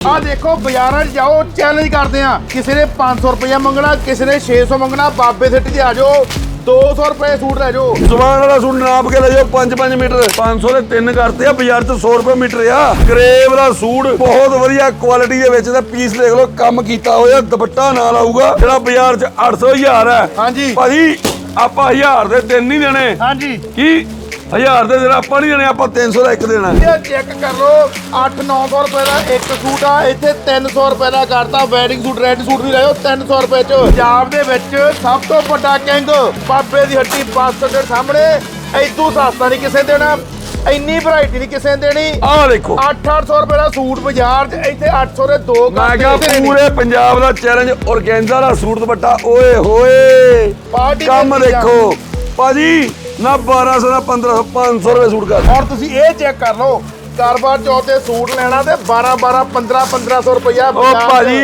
ਆ ਦੇਖੋ ਬਾਜ਼ਾਰਾਂ 'ਚ ਜਾਓ ਚੈਲੰਜ ਕਰਦੇ ਆ ਕਿਸੇ ਨੇ 500 ਰੁਪਏ ਮੰਗਣਾ ਕਿਸੇ ਨੇ 600 ਮੰਗਣਾ ਬਾਬੇ ਸਿੱਟੀ ਤੇ ਆ ਜਾਓ। 200 ਰੁਪਏ ਸੂਟ ਲੈ ਜਾਓ। ਜ਼ੁਬਾਨ ਵਾਲਾ ਸੂਟ ਨਾਪ ਕੇ ਲੈ ਜਾਓ 5-5 ਮੀਟਰ। 500 ਦੇ ਤਿੰਨ ਕਰਤੇ ਆ ਬਾਜ਼ਾਰ 'ਚ 100 ਰੁਪਏ ਮੀਟਰ ਆ। ਕਰੇਵ ਦਾ ਸੂਟ ਬਹੁਤ ਵਧੀਆ ਕੁਆਲਿਟੀ ਦੇ ਵਿੱਚ ਤੇ ਪੀਸ ਦੇਖ ਲਓ ਕੰਮ ਕੀਤਾ ਹੋਇਆ ਦੁਪੱਟਾ ਨਾਲ ਆਊਗਾ। ਜਿਹੜਾ ਬਾਜ਼ਾਰ 'ਚ 800 ਹਜ਼ਾਰ ਹੈ। ਹਾਂਜੀ। ਭਾਜੀ ਆਪਾਂ 1000 ਦੇ ਤਿੰਨ ਨਹੀਂ ਦੇਣੇ। ਹਾਂਜੀ। ਕੀ 1000 ਦੇ ਦੇਣਾ ਆਪਾਂ ਨਹੀਂ ਦੇਣੇ ਆਪਾਂ 300 ਦਾ ਇੱਕ ਦੇਣਾ। ਇਹ ਚੈੱਕ ਕਰ ਲਓ 8-900 ਰੁਪਏ ਦਾ ਇੱਕ ਸੂਟ ਆ ਇੱਥੇ 300 ਰੁਪਏ ਦਾ ਕਰਤਾ ਵੈਡਿੰਗ ਸੂਟ ਰੈਡ ਸੂਟ ਵੀ ਲੈ ਜਾਓ 300 ਰੁਪਏ ਚ। ਪੰਜਾਬ ਦੇ ਵਿੱਚ ਸਭ ਤੋਂ ਵੱਡਾ ਕਿੰਗ ਬਾਬੇ ਦੀ ਹੱਟੀ ਬੱਸ ਦੇ ਸਾਹਮਣੇ। ਐਦੂ ਸਸਤਾ ਨਹੀਂ ਕਿਸੇ ਦੇਣਾ ਇੰਨੀ ਵੈਰਾਈਟੀ ਨਹੀਂ ਕਿਸੇ ਨੇ ਦੇਣੀ। ਆਹ ਦੇਖੋ। 8-800 ਰੁਪਏ ਦਾ ਸੂਟ ਬਾਜ਼ਾਰ 'ਚ ਇੱਥੇ 800 ਦੇ ਦੋ ਮੈਂ ਕਿਹਾ ਪੂਰੇ ਪੰਜਾਬ ਦਾ ਚੈਲੰਜ ਔਰਗੈਂਜ਼ਾ ਦਾ ਸੂਟ ਦੁਪੱਟਾ ਓਏ ਹੋਏ। ਕੰਮ। ਦੇਖੋ ਭਾਜੀ ਨਾ 1200 ਨਾ 1500 500 ਰੁਪਏ ਸੂਟ ਕਰ। ਔਰ ਤੁਸੀਂ ਇਹ ਚੈੱਕ ਕਰ ਲਓ ਕਾਰਬਾਰ ਚੌਥ ਤੇ ਸੂਟ ਲੈਣਾ ਤੇ 12 12 15 1500 ਰੁਪਇਆ ਬਾਜ਼ਾਰ 'ਚ। ਭਾਜੀ।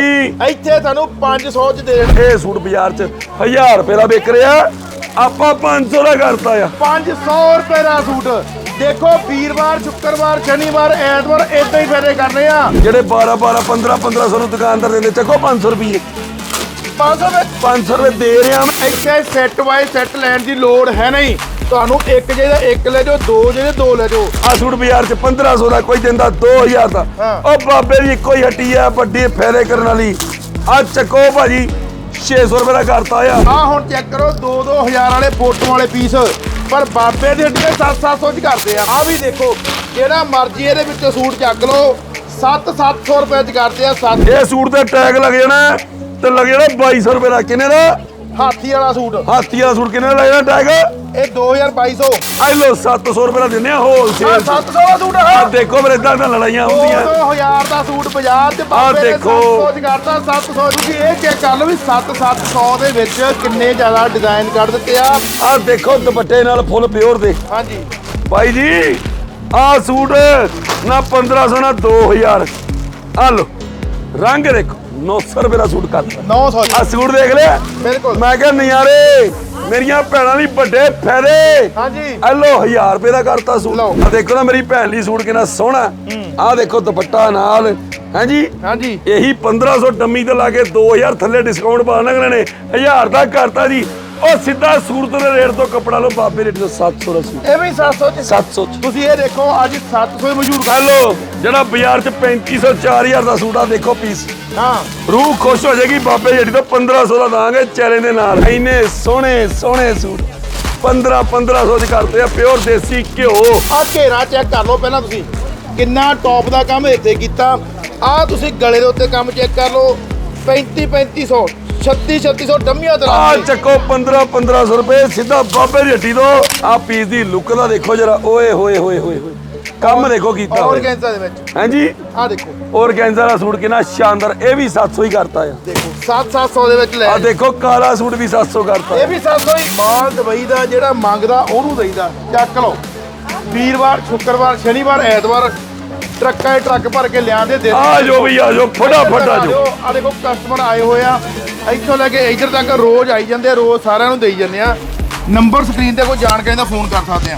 ਇੱਥੇ ਤੁਹਾਨੂੰ 500 ਚ ਦੇ ਦੇਣ। ਇਹ ਸੂਟ ਬਾਜ਼ਾਰ 'ਚ 1000 ਰੁਪਏ ਦਾ ਵਿਕ ਰਿਹਾ ਆਪਾਂ 500 ਦਾ ਕਰਤਾ ਆ। 500 ਰੁਪਏ ਦਾ ਸੂਟ। ਦੇਖੋ ਵੀਰਵਾਰ ਸ਼ੁੱਕਰਵਾਰ ਸ਼ਨੀਵਾਰ ਐਤਵਾਰ ਇਦਾਂ ਹੀ ਫੇਰੇ ਕਰਨੇ ਆ। ਜਿਹੜੇ 12 12 15 1500 ਨੂੰ ਦੁਕਾਨਦਾਰ ਦਿੰਦੇ ਚੱਕੋ 500 ਰੁਪਏ 500 ਵਿੱਚ 500 ਰੁਪਏ ਦੇ ਰਿਹਾ ਮੈਂ। ਇੱਥੇ ਸੈੱਟ ਬਾਈ ਸੈੱਟ ਲੈਣ ਦੀ ਲੋੜ ਹੈ ਨਹੀਂ। ਤੁਹਾਨੂੰ ਇੱਕ ਜੇ ਦਾ ਇੱਕ ਲੈ ਜਾਓ ਦੋ ਜੇ ਦੇ ਦੋ ਲੈ ਜਾਓ। ਆ ਸੂਟ ਬਾਜ਼ਾਰ 'ਚ 1500 ਦਾ ਕੋਈ ਦਿੰਦਾ 2000 ਦਾ। ਉਹ ਬਾਬੇ ਦੀ ਇੱਕੋ ਹੀ ਹੱਟੀ ਆ ਵੱਡੀ ਫੇਰੇ ਕਰਨ ਵਾਲੀ। ਆ ਚੱਕੋ ਭਾਜੀ 600 ਰੁਪਏ ਦਾ ਕਰਤਾ ਆ ਆ ਹੁਣ ਚੈੱਕ ਕਰੋ 2 2000 ਵਾਲੇ ਫੋਟੋ ਵਾਲੇ ਪੀਸ ਪਰ ਬਾਬੇ ਦੇ ਹੱਡੀਆਂ 7-700 ਚ ਕਰਦੇ ਆ। ਆ ਵੀ ਦੇਖੋ ਜਿਹੜਾ ਮਰਜ਼ੀ ਇਹਦੇ ਵਿੱਚੋਂ ਸੂਟ ਚੱਕ ਲਓ। 7-700 ਰੁਪਏ ਚ ਕਰਦੇ ਆ 7 ਇਹ ਸੂਟ ਤੇ ਟੈਗ ਲੱਗ ਜਾਣਾ। ਤੇ ਲੱਗ ਜਾਣਾ 2200 ਰੁਪਏ ਦਾ ਕਿੰਨੇ ਦਾ? ਹਾਥੀ ਵਾਲਾ ਸੂਟ। ਹਾਥੀ ਵਾਲਾ ਸੂਟ ਕਿੰਨੇ ਦਾ ਲੱਗ ਜਾਣਾ ਟੈਗ ਇਹ 2200 ਆ ਲੋ 700 ਰੁਪਏ ਦਾ ਦਿੰਦੇ ਆ ਆ ਹੋਲਸੇਲ 700 ਦਾ ਸੂਟ ਆ। ਆ ਦੇਖੋ ਮੇਰੇ ਇਦਾਂ ਤਾਂ ਲੜਾਈਆਂ ਹੁੰਦੀਆਂ। 2000 ਦਾ ਸੂਟ ਬਾਜ਼ਾਰ 'ਚ ਬਾਬੇ ਨੇ ਦੇਖੋ। 700 ਚ ਕਰਤਾ 700 ਤੁਸੀਂ ਇਹ ਚੈੱਕ ਕਰ ਲਓ ਵੀ 7-700 ਦੇ ਵਿੱਚ ਕਿੰਨੇ ਜ਼ਿਆਦਾ ਡਿਜ਼ਾਈਨ ਕੱਢ ਦਿੱਤੇ ਆ। ਆ ਦੇਖੋ ਦੁਪੱਟੇ ਨਾਲ ਫੁੱਲ ਪਿਓਰ ਦੇ। ਹਾਂਜੀ। ਭਾਈ ਜੀ ਆ ਸੂਟ ਨਾ 1500 ਨਾ 2000 ਆ ਲੋ ਰੰਗ ਦੇਖੋ। 900 ਰੁਪਏ ਦਾ ਸੂਟ ਕਰਤਾ। 900 ਆ ਸੂਟ ਦੇਖ ਲਿਆ ਬਿਲਕੁਲ। ਮੈਂ ਕਿਹਾ ਨਜ਼ਾਰੇ ਮੇਰੀਆਂ ਭੈਣਾਂ ਲਈ ਵੱਡੇ ਫਾਇਦੇ। ਹਾਂਜੀ। ਆ ਲੋ 1000 ਰੁਪਏ ਦਾ ਕਰਤਾ ਸੂਟ। ਲਓ। ਆ ਦੇਖੋ ਨਾ ਮੇਰੀ ਭੈਣ ਲਈ ਸੂਟ ਕਿੰਨਾ ਸੋਹਣਾ। ਆ ਦੇਖੋ ਦੁਪੱਟਾ ਨਾਲ। ਹਾਂਜੀ? ਹਾਂਜੀ। ਇਹੀ 1500 ਡੰਮੀ ਤੇ ਲਾ ਕੇ 2000 ਥੱਲੇ ਡਿਸਕਾਊਂਟ ਪਾਣਾ ਨੇ। 1000 ਦਾ ਕਰਤਾ ਜੀ। ਉਹ ਸਿੱਧਾ ਸੂਰਤ ਦੇ ਰੇਟ ਤੋਂ ਕੱਪੜਾ ਲਓ ਬਾਬੇ ਰੇਟ ਤੋਂ 700 ਦਾ ਸੂਟ ਇਹ ਵੀ 700 ਚ 700 ਚ। ਤੁਸੀਂ ਇਹ ਦੇਖੋ ਅੱਜ 700 ਹੀ ਮਸ਼ਹੂਰ ਕਰ ਹੈਲੋ ਜਿਹੜਾ ਬਾਜ਼ਾਰ ਚ 3500 4000 ਦਾ ਸੂਟ ਆ ਦੇਖੋ ਪੀਸ। ਹਾਂ। ਰੂਹ ਖੁਸ਼ ਹੋ ਜਾਏਗੀ ਬਾਬੇ ਜਿਹੜੀ ਤੋਂ 1500 ਦਾ ਦਾਂਗੇ ਚੈਲੇ ਦੇ ਨਾਲ। ਇੰਨੇ ਸੋਹਣੇ ਸੋਹਣੇ ਸੂਟ। 15 1500 ਚ ਕਰਤੇ ਆ ਪਿਓਰ ਦੇਸੀ ਘਿਓ। ਆ ਘੇਰਾ ਚੈੱਕ ਕਰ ਲਓ ਪਹਿਲਾਂ ਤੁਸੀਂ। ਕਿੰਨਾ ਟੌਪ ਦਾ ਕੰਮ ਇੱਥੇ ਕੀਤਾ। ਆ ਤੁਸੀਂ ਗਲੇ ਦੇ ਉੱਤੇ ਕੰਮ ਚੈੱਕ ਕਰ ਲਓ। 35 3500 36 3600 ਡੰਮੀਆਂ ਤੇ ਆ ਲਾ ਕੇ। ਚੱਕੋ 15 1500 ਰੁਪਏ ਸਿੱਧਾ ਬਾਬੇ ਦੀ ਹੱਟੀ ਤੋਂ। ਆ ਪੀਸ ਦੀ ਲੁੱਕ ਦਾ ਦੇਖੋ ਜਰਾ। ਓਏ ਹੋਏ ਹੋਏ ਹੋਏ ਹੋਏ। ਕੰਮ ਦੇਖੋ ਕੀਤਾ ਔਰ ਹੋਇਆ। ਗੈਂਸਾ ਦੇ ਵਿੱਚ। ਹਾਂਜੀ? ਆ ਦੇਖੋ। ਔਰਗੈਂਜ਼ਾ ਦਾ ਸੂਟ ਕਿੰਨਾ ਸ਼ਾਨਦਾਰ। ਇਹ ਵੀ 700 ਹੀ ਕਰਤਾ ਆ। ਦੇਖੋ 7-700 ਦੇ ਵਿੱਚ ਲੈ ਆ ਦੇਖੋ ਕਾਲਾ ਸੂਟ ਵੀ 700 ਕਰਤਾ। ਇਹ ਵੀ 700 ਹੀ। ਮਾਲ ਦੁਬਈ ਦਾ ਜਿਹੜਾ ਮੰਗਦਾ ਉਹਨੂੰ ਦੇਈਦਾ। ਚੱਕ ਲਓ। ਵੀਰਵਾਰ ਸ਼ੁੱਕਰਵਾਰ ਸ਼ਨੀਵਾਰ ਐਤਵਾਰ ਟਰੱਕਾਂ 'ਚ ਟਰੱਕ ਭਰ ਕੇ ਲਿਆਂਦੇ ਦੇ ਆ ਜੋ ਵੀ ਆ ਜੋ ਫਟਾਫਟ ਆ ਜੋ ਆ ਦੇਖੋ ਕਸਟਮਰ ਆਏ ਹੋਏ ਆ। ਇੱਥੋਂ ਲੈ ਕੇ ਇੱਧਰ ਤੱਕ ਰੋਜ਼ ਆਈ ਜਾਂਦੇ ਆ ਰੋਜ਼ ਸਾਰਿਆਂ ਨੂੰ ਦੇਈ ਜਾਂਦੇ ਆ। ਨੰਬਰ ਸਕਰੀਨ ਤੇ ਕੋਈ ਜਾਣਕਾਰੀ ਦਾ ਫੋਨ ਕਰ ਸਕਦੇ ਆ।